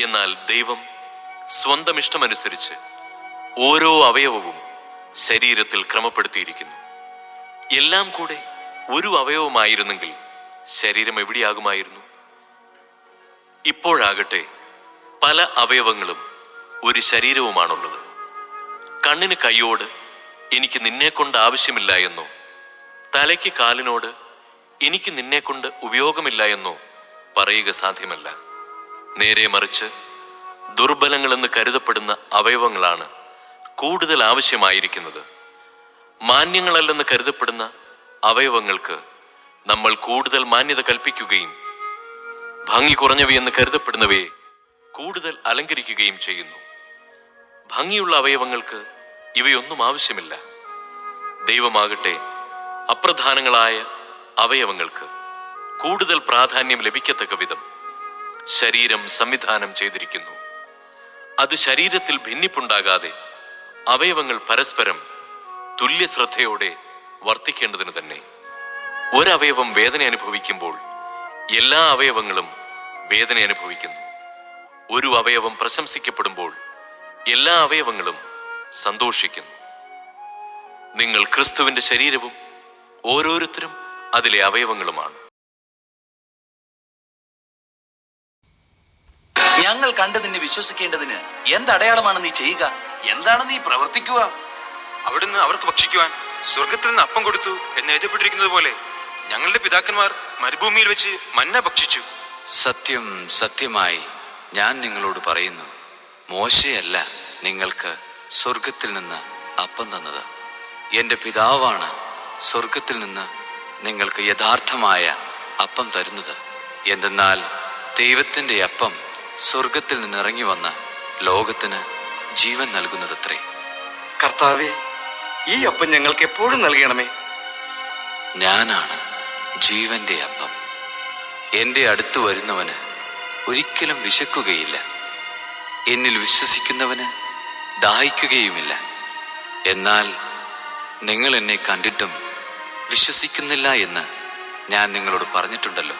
എന്നാൽ ദൈവം സ്വന്തം ഇഷ്ടമനുസരിച്ച് ഓരോ അവയവവും ശരീരത്തിൽ ക്രമപ്പെടുത്തിയിരിക്കുന്നു. എല്ലാം കൂടെ ഒരു അവയവമായിരുന്നെങ്കിൽ ശരീരം എവിടെയാകുമായിരുന്നു? ഇപ്പോഴാകട്ടെ പല അവയവങ്ങളും ഒരു ശരീരവുമാണുള്ളത്. കണ്ണിന് കൈയോട് എനിക്ക് നിന്നെ കൊണ്ട് ആവശ്യമില്ല എന്നോ തലയ്ക്ക് കാലിനോട് എനിക്ക് നിന്നെ കൊണ്ട് ഉപയോഗമില്ല എന്നോ പറയുക സാധ്യമല്ല. നേരെ മറിച്ച് ദുർബലങ്ങളെന്ന് കരുതപ്പെടുന്ന അവയവങ്ങളാണ് കൂടുതൽ ആവശ്യമായിരിക്കുന്നത്. മാന്യങ്ങളല്ലെന്ന് കരുതപ്പെടുന്ന അവയവങ്ങൾക്ക് നമ്മൾ കൂടുതൽ മാന്യത കൽപ്പിക്കുകയും ഭംഗി കുറഞ്ഞവയെന്ന് കരുതപ്പെടുന്നവയെ കൂടുതൽ അലങ്കരിക്കുകയും ചെയ്യുന്നു. ഭംഗിയുള്ള അവയവങ്ങൾക്ക് ഇവയൊന്നും ആവശ്യമില്ല. ദൈവമാകട്ടെ അപ്രധാനങ്ങളായ അവയവങ്ങൾക്ക് കൂടുതൽ പ്രാധാന്യം ലഭിക്കത്തക്ക വിധം ശരീരം സംവിധാനം ചെയ്തിരിക്കുന്നു. അത് ശരീരത്തിൽ ഭിന്നിപ്പുണ്ടാകാതെ അവയവങ്ങൾ പരസ്പരം തുല്യ ശ്രദ്ധയോടെ വർത്തിക്കേണ്ടതിന് തന്നെ. ഒരവയവം വേദന അനുഭവിക്കുമ്പോൾ എല്ലാ അവയവങ്ങളും വേദന അനുഭവിക്കുന്നു. ഒരു അവയവം പ്രശംസിക്കപ്പെടുമ്പോൾ എല്ലാ അവയവങ്ങളും സന്തോഷിക്കുന്നു. നിങ്ങൾ ക്രിസ്തുവിന്റെ ശരീരവും ഓരോരുത്തരും അതിലെ അവയവങ്ങളുമാണ്. ഞങ്ങൾ കണ്ടതിന് നിന്നെ വിശ്വസിക്കേണ്ടതിന് എന്തടയാളമാണ് നീ ചെയ്യുക? എന്താണ് നീ പ്രവർത്തിക്കുക? അവിടുന്ന് അവർക്ക് ഭക്ഷിക്കുവാൻ സ്വർഗത്തിൽ നിന്ന് അപ്പം കൊടുത്തു എന്ന് എഴുതപ്പെട്ടിരിക്കുന്നത് പോലെ ഞങ്ങളുടെ പിതാക്കന്മാർ മരുഭൂമിയിൽ വെച്ച് മന്ന ഭക്ഷിച്ചു. സത്യം സത്യമായി ഞാൻ നിങ്ങളോട് പറയുന്നു. മോശയല്ല നിങ്ങൾക്ക് സ്വർഗത്തിൽ നിന്ന് അപ്പം തന്നത്. എന്റെ പിതാവാണ് സ്വർഗത്തിൽ നിന്ന് നിങ്ങൾക്ക് യഥാർത്ഥമായ അപ്പം തരുന്നത്. എന്തെന്നാൽ ദൈവത്തിന്റെ അപ്പം സ്വർഗത്തിൽ നിന്ന് ഇറങ്ങി വന്ന ലോകത്തിന് ജീവൻ നൽകുന്നതത്രേ. കർത്താവെ ഈ അപ്പം ഞങ്ങൾക്ക് എപ്പോഴും നൽകണമേ. ഞാനാണ് ജീവന്റെ അപ്പം. എന്റെ അടുത്ത് വരുന്നവന് ഒരിക്കലും വിശക്കുകയില്ല. എന്നിൽ വിശ്വസിക്കുന്നവന് ദാഹിക്കുകയുമില്ല. എന്നാൽ നിങ്ങൾ എന്നെ കണ്ടിട്ടും വിശ്വസിക്കുന്നില്ല എന്ന് ഞാൻ നിങ്ങളോട് പറഞ്ഞിട്ടുണ്ടല്ലോ.